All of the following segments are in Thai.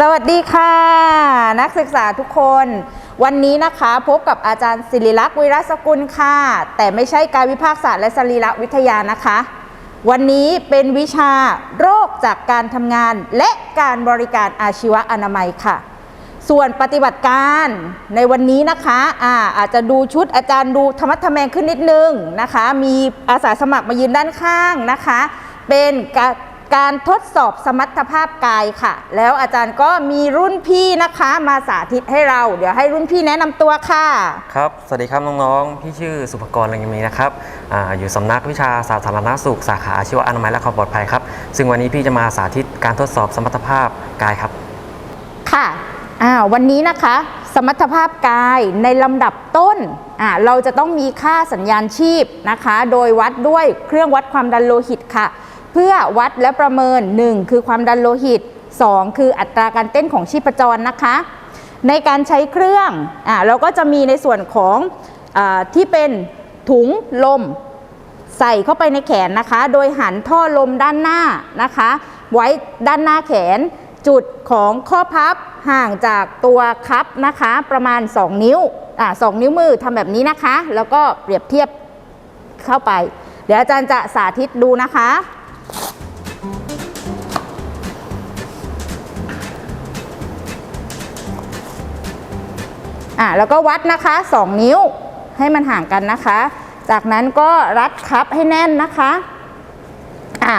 สวัสดีค่ะ นักศึกษาทุกคน วันนี้นะคะพบกับอาจารย์ศิริลักษณ์วิรัสกุลค่ะ แต่ไม่ใช่การวิพากษศาสตร์และสรีรวิทยานะคะ วันนี้เป็นวิชาโรคจากการทำงานและการบริการอาชีวะอนามัยค่ะ ส่วนปฏิบัติการในวันนี้นะคะอาอาจจะดูชุดอาจารย์ดูธรรมะทแมงขึ้นนิดนึงนะคะ มีอาสาสมัครมายืนด้านข้างนะคะ เป็น การการทดสอบสมรรถภาพกายค่ะ แล้วอาจารย์ก็มีรุ่นพี่นะคะ มาสาธิตให้เรา เดี๋ยวให้รุ่นพี่แนะนำตัวค่ะ ครับ สวัสดีครับน้องๆ พี่ชื่อสุภกรลังยมีนะครับอาอยู่สำนักวิชาสาธารณสุข สาขาอาชีวะอนามัยและความปลอดภัยครับ ซึ่งวันนี้พี่จะมาสาธิตการทดสอบสมรรถภาพกายครับ ค่ะอ่าวันนี้นะคะ สมรรถภาพกายในลำดับต้นอ่าเราจะต้องมีค่าสัญญาณชีพนะคะ โดยวัดด้วยเครื่องวัดความดันโลหิตค่ะ เพื่อวัดและประเมิน 1 คือความดันโลหิต 2 คืออัตราการเต้นของชีพจรนะคะ ในการใช้เครื่องอ่าเราก็จะมีในส่วนของอที่เป็นถุงลม ใส่เข้าไปในแขนนะคะ โดยหันท่อลมด้านหน้านะคะ ไว้ด้านหน้าแขนจุดของข้อพับห่างจากตัวคัพนะคะประมาณ 2 นิ้วอ่าสนิ้วมือทำแบบนี้นะคะ แล้วก็เปรียบเทียบเข้าไป เดี๋ยวอาจารย์จะสาธิตดูนะคะ อะแล้วก็วัดนะคะ 2 นิ้วให้มันห่างกันนะคะ จากนั้นก็รัดคับให้แน่นนะคะอะ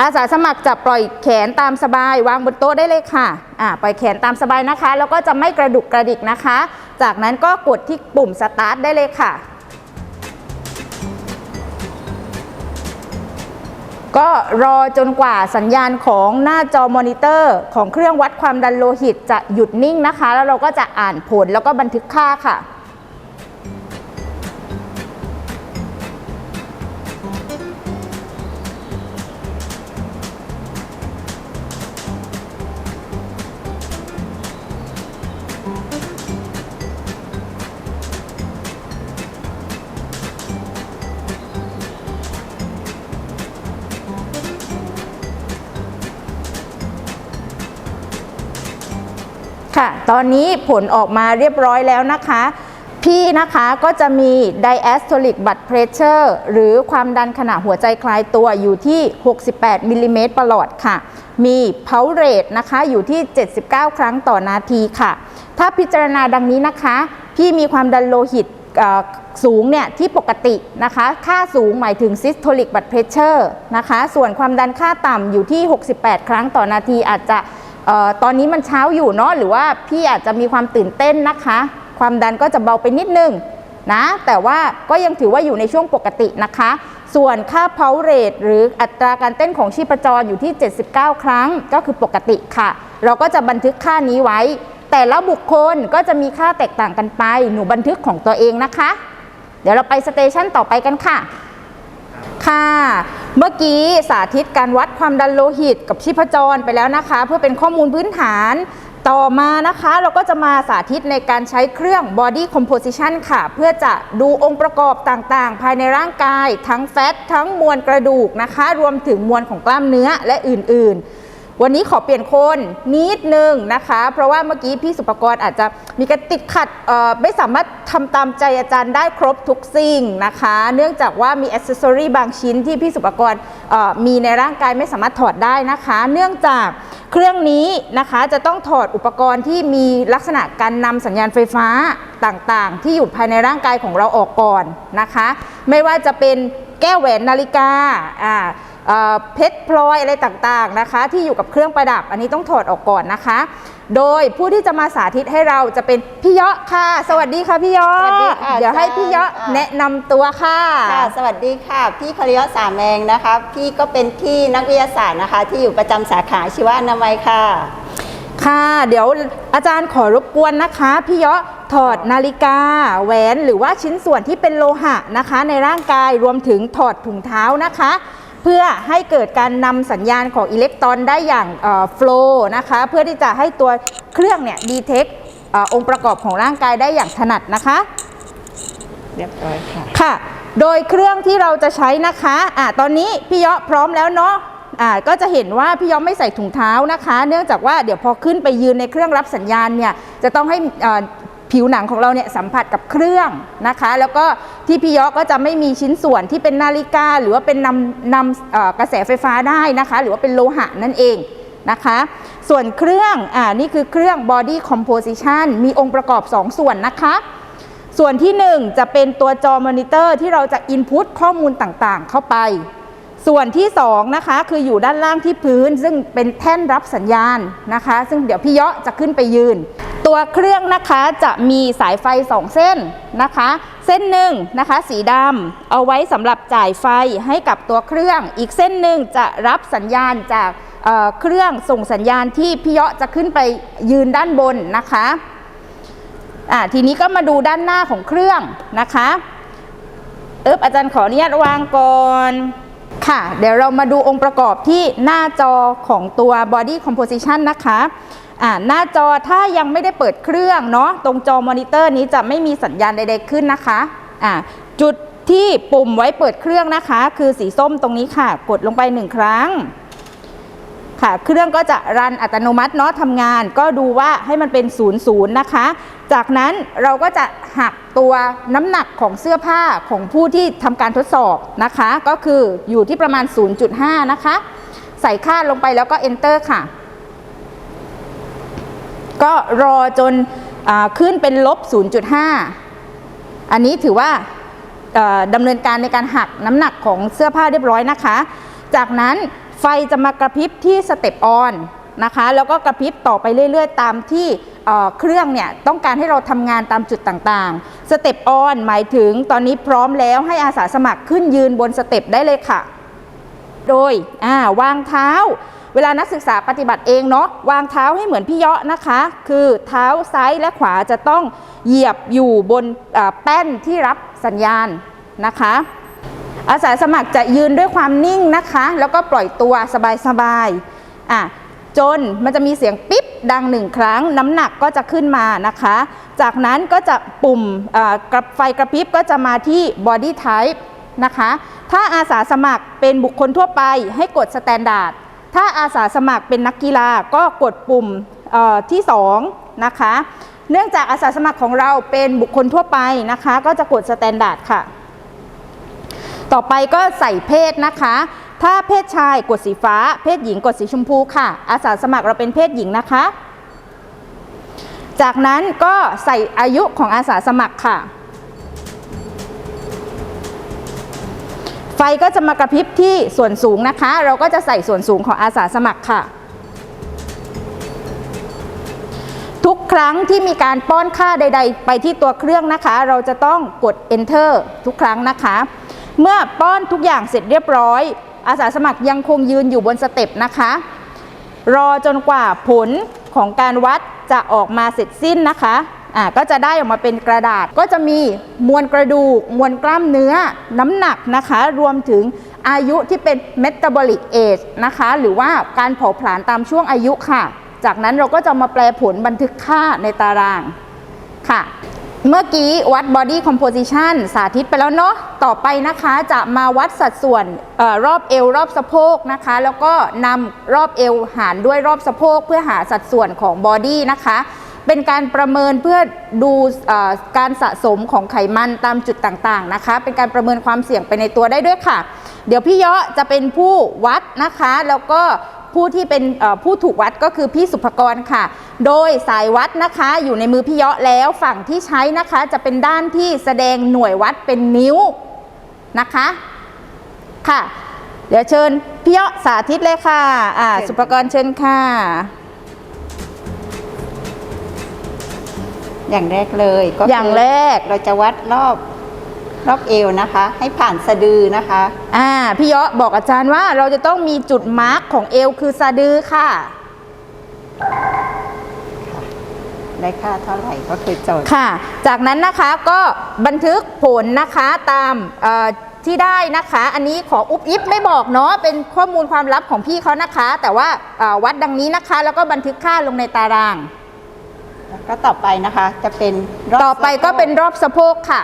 อาสาสมัครจะปล่อยแขนตามสบาย วางบนโต๊ะได้เลยค่ะอ่าปล่อยแขนตามสบายนะคะ แล้วก็จะไม่กระดุกกระดิกนะคะ จากนั้นก็กดที่ปุ่มสตาร์ทได้เลยค่ะ ก็รอจนกว่าสัญญาณของหน้าจอมอนิเตอร์ ของเครื่องวัดความดันโลหิตจะหยุดนิ่งนะคะ แล้วเราก็จะอ่านผลแล้วก็บันทึกค่าค่ะ ค่ะ ตอนนี้ผลออกมาเรียบร้อยแล้วนะคะ พี่นะคะก็จะมี diastolic blood pressure หรือความดันขณะหัวใจคลายตัวอยู่ที่ 68 มิลลิเมตรประหลอดค่ะ มี pulse rate นะคะอยู่ที่ 79 ครั้งต่อนาทีค่ะ ถ้าพิจารณาดังนี้นะคะ พี่มีความดันโลหิตสูงเนี่ยที่ปกตินะคะ ค่าสูงหมายถึง systolic blood pressure นะคะ ส่วนความดันค่าต่ำอยู่ที่ 68 ครั้งต่อนาทีอาจจะ ออตอนนี้มันเช้าอยู่เนาะหรือว่าพี่อาจจะมีความตื่นเต้นนะคะ ความดันก็จะเบาไปนิดนึงนะแต่ว่าก็ยังถือว่าอยู่ในช่วงปกตินะคะ ส่วนค่าเพาเรทหรืออัตราการเต้นของชีพจรอยู่ที่ 79 ครั้งก็คือปกติค่ะ เราก็จะบันทึกค่านี้ไว้ แต่ละบุคคลก็จะมีค่าแตกต่างกันไป หนูบันทึกของตัวเองนะคะ เดี๋ยวเราไปสเตชันต่อไปกันค่ะ ค่ะ เมื่อกี้สาธิตการวัดความดันโลหิตกับชีพจรไปแล้วนะคะ เพื่อเป็นข้อมูลพื้นฐานต่อมานะคะเราก็จะมาสาธิตในการใช้เครื่อง body composition ค่ะ เพื่อจะดูองค์ประกอบต่างๆ ภายในร่างกาย ทั้งแฟตทั้งมวลกระดูกนะคะ รวมถึงมวลของกล้ามเนื้อและอื่นๆ วันนี้ขอเปลี่ยนคนนิดนึงนะคะ เพราะว่าเมื่อกี้พี่สุปกรณ์อาจจะมีการติดขัดไม่สามารถทำตามใจอาจารย์ได้ครบทุกสิ่งนะคะ เนื่องจากว่ามีอ c เซสซอรีบางชิ้นที่พี่สุปกรณ์มีในร่างกายไม่สามารถถอดได้นะคะ เนื่องจากเครื่องนี้นะคะจะต้องถอดอุปกรณ์ที่มีลักษณะการนำสัญญาณไฟฟ้าต่างๆ ที่อยู่ภายในร่างกายของเราออกก่อนนะคะ ไม่ว่าจะเป็นแก้วแหวนนาฬิกาอ่า เอ่อเพชรพลอยอะไรต่างๆนะคะ ที่อยู่กับเครื่องประดับอันนี้ต้องถอดออกก่อนนะคะ โดยผู้ที่จะมาสาธิตให้เราจะเป็นพี่เยาะค่ะ สวัสดีค่ะพี่เยาะสวัสดีค่ะเดี๋ยวให้พี่เยาะอาจารย์แนะนำตัวค่ะค่ะ สวัสดีค่ะ พี่คาริยะสามแมงนะคะ พี่ก็เป็นพี่นักวิทยาศาสตร์นะคะ ที่อยู่ประจำสาขาชีวอนามัยค่ะค่ะ เดี๋ยวอาจารย์ขอรบกวนนะคะพี่เยาะถอดนาฬิกา แหวนหรือว่าชิ้นส่วนที่เป็นโลหะนะคะ ในร่างกายรวมถึงถอดถุงเท้านะคะ เพื่อให้เกิดการนำสัญญาณของอิเล็กตรอนได้อย่างโฟล์นะคะ เพื่อที่จะให้ตัวเครื่องเนี่ยดีเทคองค์ประกอบของร่างกายได้อย่างถนัดนะคะ เรียบร้อยค่ะค่ะ โดยเครื่องที่เราจะใช้นะคะอะตอนนี้พี่เยาะพร้อมแล้วเนาะอ่าก็จะเห็นว่าพี่ยอไม่ใส่ถุงเท้านะคะ เนื่องจากว่าเดี๋ยวพอขึ้นไปยืนในเครื่องรับสัญญาณเนี่ยจะต้องให้อ่า ผิวหนังของเราเนี่ยสัมผัสกับเครื่องนะคะ แล้วก็ที่พี่ยอก็จะไม่มีชิ้นส่วนที่เป็นนาฬิกา หรือว่าเป็นนำนำกระแสไฟฟ้าได้นะคะ หรือว่าเป็นโลหะนั่นเองนะคะ ส่วนเครื่องอ่านี่คือเครื่อง body composition มีองค์ประกอบ 2 ส่วนนะคะ ส่วนที่ 1 จะเป็นตัวจอมอนิเตอร์ที่เราจะ input ข้อมูลต่างๆ เข้าไป ส่วนที่2นะคะคืออยู่ด้านล่างที่พื้น ซึ่งเป็นแท่นรับสัญญาณนะคะ ซึ่งเดี๋ยวพี่เยาะจะขึ้นไปยืน ตัวเครื่องนะคะจะมีสายไฟ 2 เส้นนะคะ เส้นหนึ่งนะคะสีดำเอาไว้สำหรับจ่ายไฟให้กับตัวเครื่อง อีกเส้นหนึ่งจะรับสัญญาณจากเเครื่องส่งสัญญาณที่พี่เยาะจะขึ้นไปยืนด้านบนนะคะอ่าทีนี้ก็มาดูด้านหน้าของเครื่องนะคะเอบอาจารย์ขออนุญาตวางก่อน ค่ะ เดี๋ยวเรามาดูองค์ประกอบที่หน้าจอของตัว body composition นะคะอ่าหน้าจอถ้ายังไม่ได้เปิดเครื่องเนาะตรงจอมอนิเตอร์นี้จะไม่มีสัญญาณใดๆขึ้นนะคะอ่าจุดที่ปุ่มไว้เปิดเครื่องนะคะ คือสีส้มตรงนี้ค่ะ กดลงไปหนึ่งครั้ง ค่ะ เครื่องก็จะรันอัตโนมัติเนาะทำงาน ก็ดูว่าให้มันเป็น0ูนย์นะคะ จากนั้นเราก็จะหักตัวน้ำหนักของเสื้อผ้าของผู้ที่ทำการทดสอบนะคะ ก็คืออยู่ที่ประมาณ 0.5 นะคะ ใส่ค่าลงไปแล้วก็ enter ค่ะ ก็รอจนอขึ้นเป็นลบ 0.5 อันนี้ถือว่าดำเนินการในการหักน้ำหนักของเสื้อผ้าเรียบร้อยนะคะ จากนั้นไฟจะมากระพริบที่สเต็ปออน นะคะ แล้วก็กระพริบต่อไปเรื่อย ๆ ตามที่เครื่องเนี่ยต้องการให้เราทำงานตามจุดต่างๆ สเต็ปออนหมายถึงตอนนี้พร้อมแล้วให้อาสาสมัครขึ้นยืนบนสเต็ปได้เลยค่ะ โดยวางเท้า เวลานักศึกษาปฏิบัติเองเนาะวางเท้าให้เหมือนพี่เยาะนะคะ คือเท้าซ้ายและขวาจะต้องเหยียบอยู่บนแป้นที่รับสัญญาณนะคะอาสาสมัครจะยืนด้วยความนิ่งนะคะ แล้วก็ปล่อยตัวสบายๆอะ จนมันจะมีเสียงปิ๊บดังหนึ่งครั้ง น้ำหนักก็จะขึ้นมานะคะ จากนั้นก็จะปุ่มกระไฟกระพริบก็จะมาที่ body type นะคะ ถ้าอาสาสมัครเป็นบุคคลทั่วไปให้กด standard ถ้าอาสาสมัครเป็นนักกีฬาก็กดปุ่มเอ่อที่ 2 นะคะ เนื่องจากอาสาสมัครของเราเป็นบุคคลทั่วไปนะคะ ก็จะกด standard ค่ะ ต่อไปก็ใส่เพศนะคะ ถ้าเพศชายกดสีฟ้า เพศหญิงกดสีชมพูค่ะ อาสาสมัครเราเป็นเพศหญิงนะคะ จากนั้นก็ใส่อายุของอาสาสมัครค่ะ ไฟก็จะมากระพริบที่ส่วนสูงนะคะ เราก็จะใส่ส่วนสูงของอาสาสมัครค่ะ ทุกครั้งที่มีการป้อนค่าใด ๆ ไปที่ตัวเครื่องนะคะ เราจะต้องกด enter ทุกครั้งนะคะเมื่อป้อนทุกอย่างเสร็จเรียบร้อย อาสาสมัครยังคงยืนอยู่บนสเต็ปนะคะ รอจนกว่าผลของการวัดจะออกมาเสร็จสิ้นนะคะอ่าก็จะได้ออกมาเป็นกระดาษ ก็จะมีมวลกระดูก มวลกล้ามเนื้อ น้ำหนักนะคะ รวมถึงอายุที่เป็น metabolic age นะคะ หรือว่าการเผาผลาญตามช่วงอายุค่ะ จากนั้นเราก็จะมาแปลผลบันทึกค่าในตารางค่ะ เมื่อกี้วัด body composition สาธิตไปแล้วเนาะ ต่อไปนะคะจะมาวัดสัดส่วนออรอบเอวรอบสะโพกนะคะ แล้วก็นำรอบเอวหารด้วยรอบสะโพกเพื่อหาสัดส่วนของ body นะคะ เป็นการประเมินเพื่อดูอการสะสมของไขมันตามจุดต่างๆนะคะ เป็นการประเมินความเสี่ยงไปในตัวได้ด้วยค่ะ เดี๋ยวพี่เยาะจะเป็นผู้วัดนะคะ แล้วก็ ผู้ที่เป็นเอ่อผู้ถูกวัดก็คือพี่สุภกรค่ะ โดยสายวัดนะคะอยู่ในมือพี่เยาะแล้วฝั่งที่ใช้นะคะจะเป็นด้านที่แสดงหน่วยวัดเป็นนิ้วนะคะค่ะ เดี๋ยวเชิญพี่เยาะสาธิตเลยค่ะอ่าเชิญสุภกรเชิญค่ะ อย่างแรกเลยก็คือย่างแรกเราจะวัดรอบ รอบเอวนะคะ ให้ผ่านสะดือนะคะ อ่าพี่เยาะบอกอาจารย์ว่าเราจะต้องมีจุดมาร์กของเอวคือสะดือค่ะได้ค่าเท่าไหร่ก็คือโจทย์ค่ะ จากนั้นนะคะก็บันทึกผลนะคะตามเอ่อที่ได้นะคะ อันนี้ขออุบอิบไม่บอกเนาะเป็นข้อมูลความลับของพี่เขานะคะ แต่ว่าเอ่อวัดดังนี้นะคะ แล้วก็บันทึกค่าลงในตาราง แล้วก็ต่อไปนะคะจะเป็นรบต่อไปก็เป็นสะโพรอบสะโพกค่ะ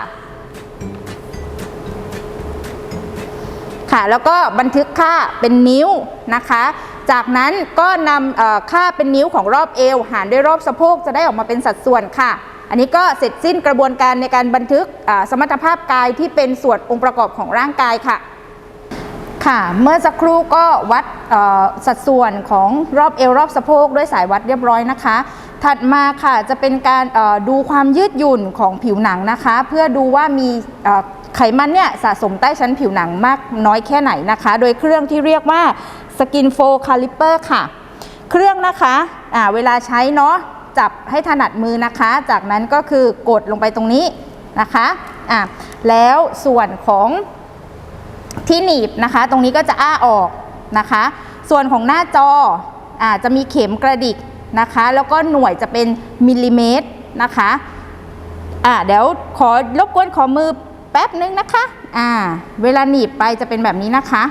ค่ะ แล้วก็บันทึกค่าเป็นนิ้วนะคะ จากนั้นก็นำค่าเป็นนิ้วของรอบเอว หารด้วยรอบสะโพกจะได้ออกมาเป็นสัดส่วนค่ะ อันนี้ก็เสร็จสิ้นกระบวนการในการบันทึกสมรรถภาพกายที่เป็นส่วนองค์ประกอบของร่างกายค่ะค่ะ เมื่อสักครู่ก็วัดสัดส่วนของรอบเอวรอบสะโพกด้วยสายวัดเรียบร้อยนะคะ ถัดมาค่ะจะเป็นการดูความยืดหยุ่นของผิวหนังนะคะ เพื่อดูว่ามีไขมันเนี่ยสะสมใต้ชั้นผิวหนังมากน้อยแค่ไหนนะคะ โดยเครื่องที่เรียกว่า Skin f o Caliper ค่ะ เครื่องนะคะอ่าเวลาใช้เนาะจับให้ถนัดมือนะคะ จากนั้นก็คือกดลงไปตรงนี้นะคะอะแล้วส่วนของที่หนีบนะคะ ตรงนี้ก็จะอ้าออกนะคะ ส่วนของหน้าจออาจะมีเข็มกระดิก นะคะ แล้วก็หน่วยจะเป็นมิลลิเมตรนะคะอ่าเดี๋ยวขอรบกวนขอมือแป๊บนึงนะคะอ่าเวลาหนีบไปจะเป็นแบบนี้นะคะ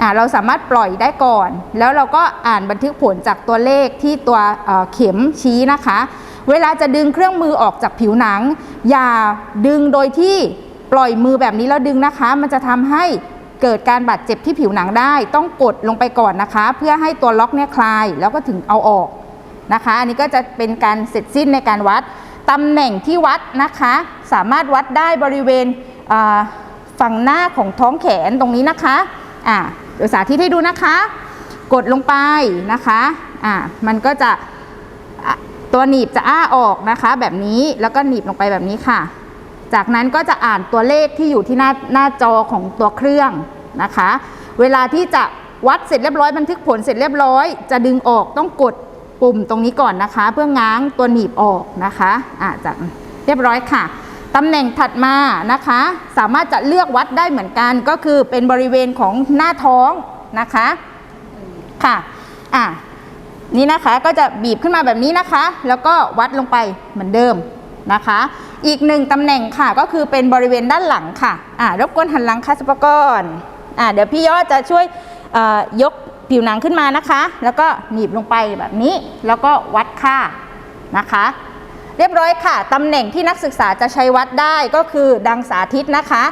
อ่าเราสามารถปล่อยได้ก่อน แล้วเราก็อ่านบันทึกผลจากตัวเลขที่ตัวเข็มชี้นะคะ เวลาจะดึงเครื่องมือออกจากผิวหนัง อย่าดึงโดยที่ปล่อยมือแบบนี้แล้วดึงนะคะ มันจะทำให้เกิดการบาดเจ็บที่ผิวหนังได้ ต้องกดลงไปก่อนนะคะ เพื่อให้ตัวล็อกเนี่ยคลายแล้วก็ถึงเอาออก นะคะ อันนี้ก็จะเป็นการเสร็จสิ้นในการวัดตำแหน่งที่วัดนะคะ สามารถวัดได้บริเวณฝั่งหน้าของท้องแขนตรงนี้นะคะอ่าเดี๋ยวสาธิตให้ดูนะคะ กดลงไปนะคะอ่ามันก็จะอะตัวหนีบจะอ้าออกนะคะ แบบนี้แล้วก็หนีบลงไปแบบนี้ค่ะ จากนั้นก็จะอ่านตัวเลขที่อยู่ที่หน้าหน้าจอของตัวเครื่องนะคะ เวลาที่จะวัดเสร็จเรียบร้อยบันทึกผลเสร็จเรียบร้อย จะดึงออกต้องกด ปุ่มตรงนี้ก่อนนะคะ เพื่อง้างตัวหนีบออกนะคะอะจากเรียบร้อยค่ะตำแหน่งถัดมานะคะ สามารถจะเลือกวัดได้เหมือนกัน ก็คือเป็นบริเวณของหน้าท้องนะคะค่ะอะนี่นะคะก็จะบีบขึ้นมาแบบนี้นะคะ แล้วก็วัดลงไปเหมือนเดิมนะคะ อีกหนึ่งตำแหน่งค่ะก็คือเป็นบริเวณด้านหลังค่ะอ่ารบกวนหันหลังค่ะสุปกรณ์อ่าเดี๋ยวพี่ยอดจะช่วยอ่อยก ผิวหนังขึ้นมานะคะ แล้วก็หนีบลงไปแบบนี้ แล้วก็วัดค่านะคะ เรียบร้อยค่ะตำแหน่งที่นักศึกษาจะใช้วัดได้ก็คือดังสาธิตนะคะ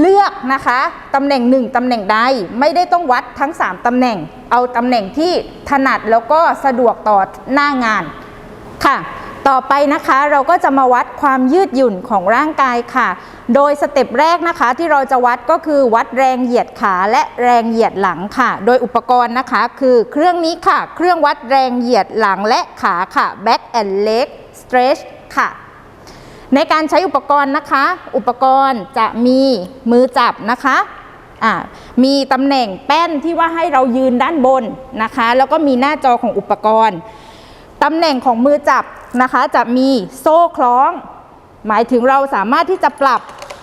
เลือกนะคะตำแหน่งหนึ่งตำแหน่งใดไม่ได้ต้องวัดทั้ง 3ตำแหน่ง เอาตำแหน่งที่ถนัดแล้วก็สะดวกต่อหน้างานค่ะ ต่อไปนะคะเราก็จะมาวัดความยืดหยุ่นของร่างกายค่ะ โดยสเต็ปแรกนะคะที่เราจะวัดก็คือวัดแรงเหยียดขาและแรงเหยียดหลังค่ะ โดยอุปกรณ์นะคะ คือเครื่องนี้ค่ะ เครื่องวัดแรงเหยียดหลังและขาค่ะ back and leg stretch ค่ะในการใช้อุปกรณ์นะคะ อุปกรณ์จะมีมือจับนะคะมีตำแหน่งแป้นที่ว่าให้เรายืนด้านบนนะคะ แล้วก็มีหน้าจอของอุปกรณ์ ตำแหน่งของมือจับนะคะจะมีโซ่คล้อง หมายถึงเราสามารถที่จะปรับ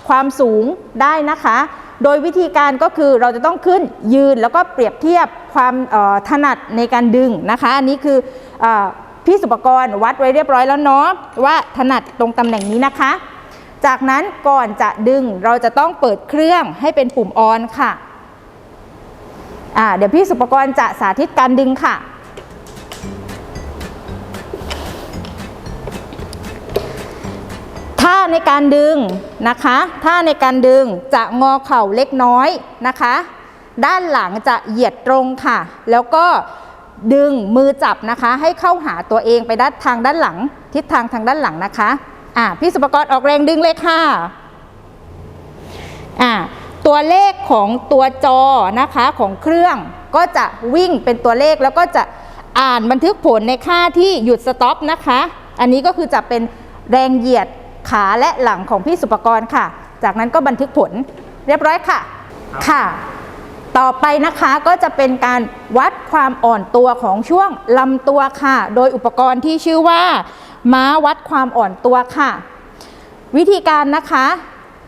ความสูงได้นะคะ โดยวิธีการก็คือเราจะต้องขึ้นยืนแล้วก็เปรียบเทียบความออถนัดในการดึงนะคะ อันนี้คือออพี่สุปกรณ์วัดไว้เรียบร้อยแล้วเนาะว่าถนัดตรงตำแหน่งนี้นะคะ จากนั้นก่อนจะดึงเราจะต้องเปิดเครื่องให้เป็นปุ่มออนค่ะเดี๋ยวพี่สุปกรณ์จะสาธิตการดึงค่ะ ท่าในการดึงนะคะ ท่าในการดึงจะงอเข่าเล็กน้อยนะคะ ด้านหลังจะเหยียดตรงค่ะ แล้วก็ดึงมือจับนะคะ ให้เข้าหาตัวเองไปด้านทางด้านหลัง ทิศทางทางด้านหลังนะคะอ่าพี่สุปกรณ์ออกแรงดึงเลยค่ะอ่าตัวเลขของตัวจอนะคะของเครื่องก็จะวิ่งเป็นตัวเลขแล้วก็จะอ่านบันทึกผลในค่าที่หยุดสต็อปนะคะ อันนี้ก็คือจะเป็นแรงเหยียด ขาและหลังของพี่สุปกรณ์ค่ะ จากนั้นก็บันทึกผลเรียบร้อยค่ะ ค่ะ ต่อไปนะคะก็จะเป็นการวัดความอ่อนตัวของช่วงลำตัวค่ะ โดยอุปกรณ์ที่ชื่อว่า ม้าวัดความอ่อนตัวค่ะ วิธีการนะคะ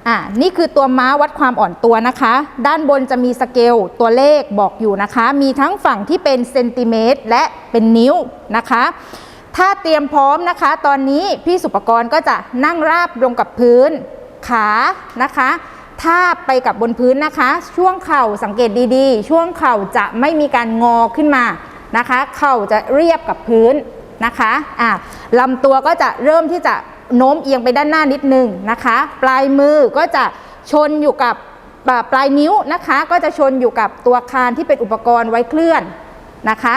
อ่านี่คือตัวม้าวัดความอ่อนตัวนะคะ ด้านบนจะมีสเกลตัวเลขบอกอยู่นะคะ มีทั้งฝั่งที่เป็นเซนติเมตรและเป็นนิ้วนะคะ ถ้าเตรียมพร้อมนะคะ ตอนนี้พี่สุปกรณ์ก็จะนั่งราบลงกับพื้นขานะคะทาบไปกับบนพื้นนะคะ ช่วงเข่าสังเกตดีๆ ช่วงเข่าจะไม่มีการงอขึ้นมานะคะ เข่าจะเรียบกับพื้นนะคะอะลำตัวก็จะเริ่มที่จะโน้มเอียงไปด้านหน้านิดนึงนะคะ ปลายมือก็จะชนอยู่กับปลายนิ้วนะคะ ก็จะชนอยู่กับตัวคานที่เป็นอุปกรณ์ไว้เคลื่อนนะคะ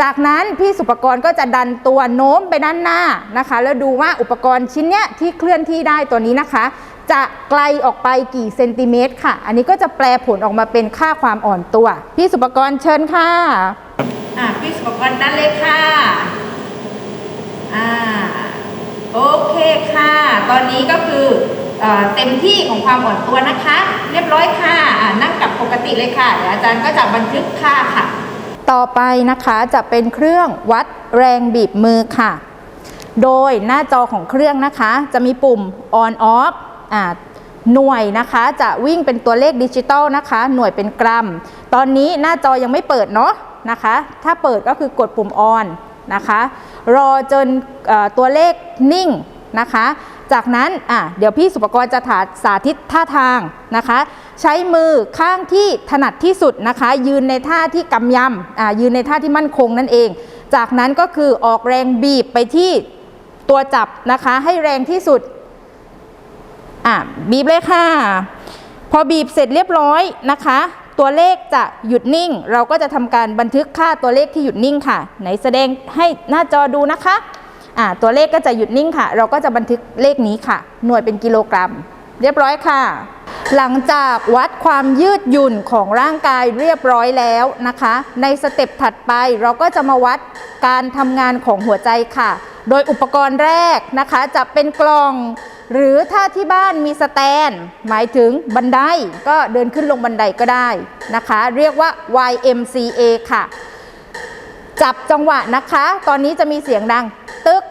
จากนั้นพี่สุปกรณ์ก็จะดันตัวโน้มไปด้านหน้านะคะ แล้วดูว่าอุปกรณ์ชิ้นเนี้ยที่เคลื่อนที่ได้ตัวนี้นะคะ จะไกลออกไปกี่เซนติเมตรค่ะ อันนี้ก็จะแปลผลออกมาเป็นค่าความอ่อนตัว พี่สุปกรณ์เชิญค่ะอ่าพี่สุปกรณ์ด้านเลยค่ะอ่าโอเคค่ะ ตอนนี้ก็คือเออเต็มที่ของความอ่อนตัวนะคะ เรียบร้อยค่ะนั่งกลับปกติเลยค่ะเดี๋ยวอาจารย์ก็จะบันทึกค่าค่ะ ต่อไปนะคะจะเป็นเครื่องวัดแรงบีบมือค่ะ โดยหน้าจอของเครื่องนะคะ จะมีปุ่ม on off อ่าหน่วยนะคะจะวิ่งเป็นตัวเลขดิจิตอลนะคะ หน่วยเป็นกรัม ตอนนี้หน้าจอยังไม่เปิดเนาะนะคะ ถ้าเปิดก็คือกดปุ่ม on นะคะ รอจนอตัวเลขนิ่งนะคะ จากนั้นอะเดี๋ยวพี่สุปกรณ์จะถาสาธิตท่าทางนะคะ ใช้มือข้างที่ถนัดที่สุดนะคะ ยืนในท่าที่กำยำยืนในท่าที่มั่นคงนั่นเอง จากนั้นก็คือออกแรงบีบไปที่ตัวจับนะคะ ให้แรงที่สุดอะบีบเลยค่ะ พอบีบเสร็จเรียบร้อยนะคะ ตัวเลขจะหยุดนิ่ง เราก็จะทำการบันทึกค่าตัวเลขที่หยุดนิ่งค่ะ ไหนแสดงให้หน้าจอดูนะคะอะตัวเลขก็จะหยุดนิ่งค่ะ เราก็จะบันทึกเลขนี้ค่ะ หน่วยเป็นกิโลกรัม เรียบร้อยค่ะ หลังจากวัดความยืดหยุ่นของร่างกายเรียบร้อยแล้วนะคะ ในสเต็ปถัดไปเราก็จะมาวัดการทำงานของหัวใจค่ะ โดยอุปกรณ์แรกนะคะจะเป็นกล่อง หรือถ้าที่บ้านมีสแตน หมายถึงบันไดก็เดินขึ้นลงบันไดก็ได้นะคะ เรียกว่า YMCA ค่ะ จับจังหวะนะคะ ตอนนี้จะมีเสียงดัง ตึก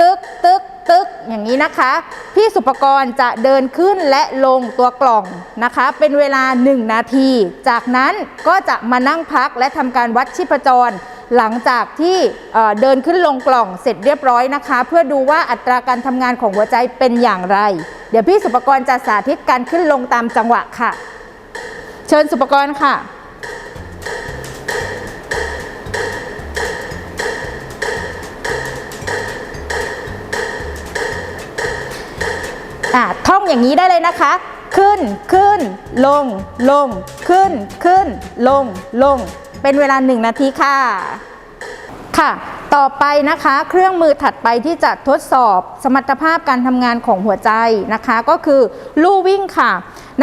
ตึก ตึก ตึก อย่างนี้นะคะ พี่สุปกรณ์จะเดินขึ้นและลงตัวกล่องนะคะ เป็นเวลา 1 นาที จากนั้นก็จะมานั่งพักและทำการวัดชีพจร หลังจากที่เดินขึ้นลงกล่องเสร็จเรียบร้อยนะคะ เพื่อดูว่าอัตราการทำงานของหัวใจเป็นอย่างไร เดี๋ยวพี่สุปกรณ์จะสาธิตการขึ้นลงตามจังหวะค่ะ เชิญสุปกรณ์ค่ะ อะท่องอย่างนี้ได้เลยนะคะ ขึ้นขึ้น ลง ลง ขึ้นขึ้น ลง ลง เป็นเวลา 1 นาทีค่ะ ค่ะ ต่อไปนะคะ เครื่องมือถัดไปที่จะทดสอบสมรรถภาพการทำงานของหัวใจนะคะ ก็คือลู่วิ่งค่ะ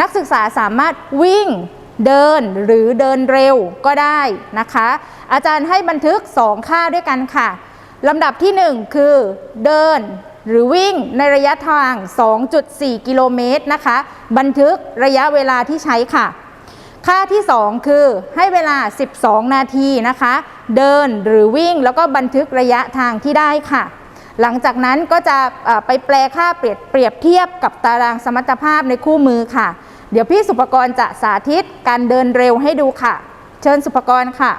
นักศึกษาสามารถวิ่งเดินหรือเดินเร็วก็ได้นะคะ อาจารย์ให้บันทึก 2 ค่าด้วยกันค่ะลำดับที่ 1 คือ เดิน หรือวิ่งในระยะทาง 2.4 กิโลเมตรนะคะ บันทึกระยะเวลาที่ใช้ค่ะ ค่าที่ 2 คือให้เวลา 12 นาทีนะคะ เดินหรือวิ่งแล้วก็บันทึกระยะทางที่ได้ค่ะ หลังจากนั้นก็จะไปแปลค่าเปรียบเปรียบเทียบกับตารางสมรรถภาพในคู่มือค่ะ เดี๋ยวพี่สุปกรณ์จะสาธิตการเดินเร็วให้ดูค่ะ เชิญสุปกรณ์ค่ะ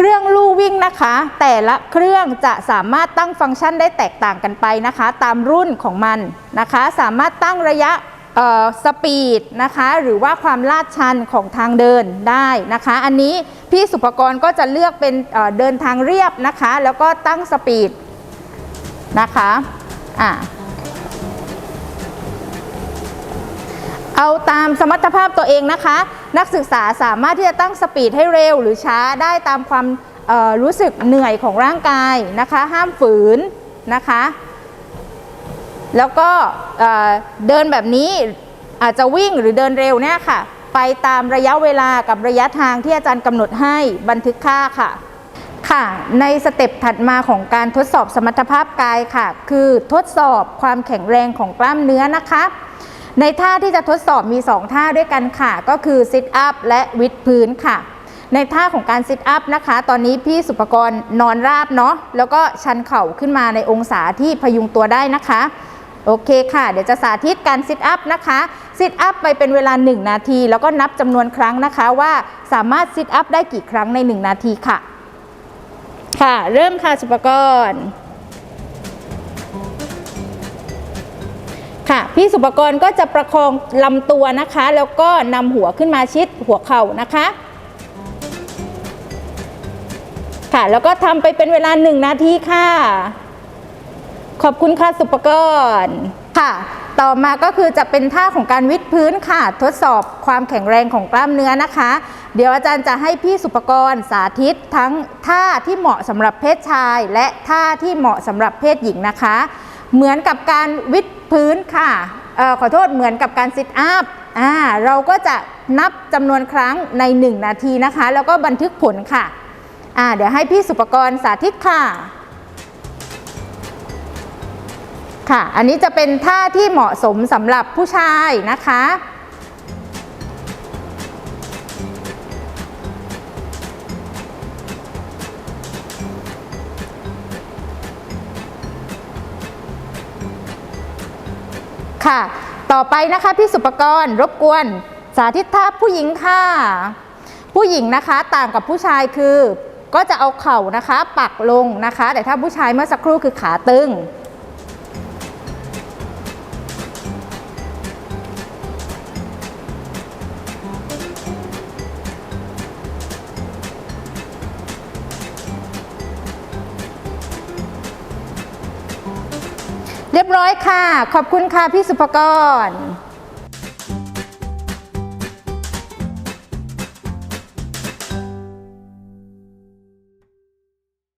เครื่องลู่วิ่งนะคะ แต่ละเครื่องจะสามารถตั้งฟังก์ชันได้แตกต่างกันไปนะคะ ตามรุ่นของมันนะคะ สามารถตั้งระยะสปีดนะคะหรือว่าความลาดชันของทางเดินได้นะคะ อันนี้พี่สุปกรก็จะเลือกเป็นเเดินทางเรียบนะคะ แล้วก็ตั้งสปีดนะคะอ่าเอาตามสมรรถภาพตัวเองนะคะ นักศึกษาสามารถที่จะตั้งสปีดให้เร็วหรือช้าได้ตามความรู้สึกเหนื่อยของร่างกายนะคะ ห้ามฝืนนะคะ แล้วก็เอ่อเดินแบบนี้อาจจะวิ่งหรือเดินเร็วเนี่ยค่ะ ไปตามระยะเวลากับระยะทางที่อาจารย์กำหนดให้บันทึกค่าค่ะค่ะ ในสเต็ปถัดมาของการทดสอบสมรรถภาพกายค่ะ คือทดสอบความแข็งแรงของกล้ามเนื้อนะคะ ในท่าที่จะทดสอบมี 2 ท่าด้วยกันค่ะ ก็คือซิทอัพและวิดพื้นค่ะ ในท่าของการซิทอัพนะคะ ตอนนี้พี่สุปกรณ์นอนราบเนาะแล้วก็ชันเข่าขึ้นมาในองศาที่พยุงตัวได้นะคะโอเคค่ะ เดี๋ยวจะสาธิตการซิทอัพนะคะซิทอัพไปเป็นเวลา 1 นาที แล้วก็นับจำนวนครั้งนะคะว่าสามารถซิทอัพได้กี่ครั้งใน 1 นาทีค่ะ ค่ะ เริ่มค่ะสุปกรณ์ ค่ะ พี่สุปกรณ์ก็จะประคองลำตัวนะคะ แล้วก็นำหัวขึ้นมาชิดหัวเข่านะคะ ค่ะแล้วก็ทำไปเป็นเวลาหนึ่งนาทีค่ะ ขอบคุณค่ะสุปกรณ์ค่ะต่อมาก็คือจะเป็นท่าของการวิดพื้นค่ะ ทดสอบความแข็งแรงของกล้ามเนื้อนะคะ เดี๋ยวอาจารย์จะให้พี่สุปกรณ์สาธิตทั้งท่าที่เหมาะสำหรับเพศชาย และท่าที่เหมาะสำหรับเพศหญิงนะคะ เหมือนกับการวิด พื้นค่ะออขอโทษเหมือนกับการซิทอัพอ่าเราก็จะนับจำนวนครั้งใน 1 นาทีนะคะ แล้วก็บันทึกผลค่ะอ่าเดี๋ยวให้พี่สุปกรณ์สาธิตค่ะค่ะ อันนี้จะเป็นท่าที่เหมาะสมสำหรับผู้ชายนะคะ ค่ะ ต่อไปนะคะพี่สุปกรณ์รบกวน สาธิตท่าผู้หญิงค่ะ ผู้หญิงนะคะต่างกับผู้ชายคือ ก็จะเอาเข่านะคะ ปักลงนะคะ แต่ถ้าผู้ชายเมื่อสักครู่คือขาตึง ร้อยค่ะ ขอบคุณค่ะพี่สุภกร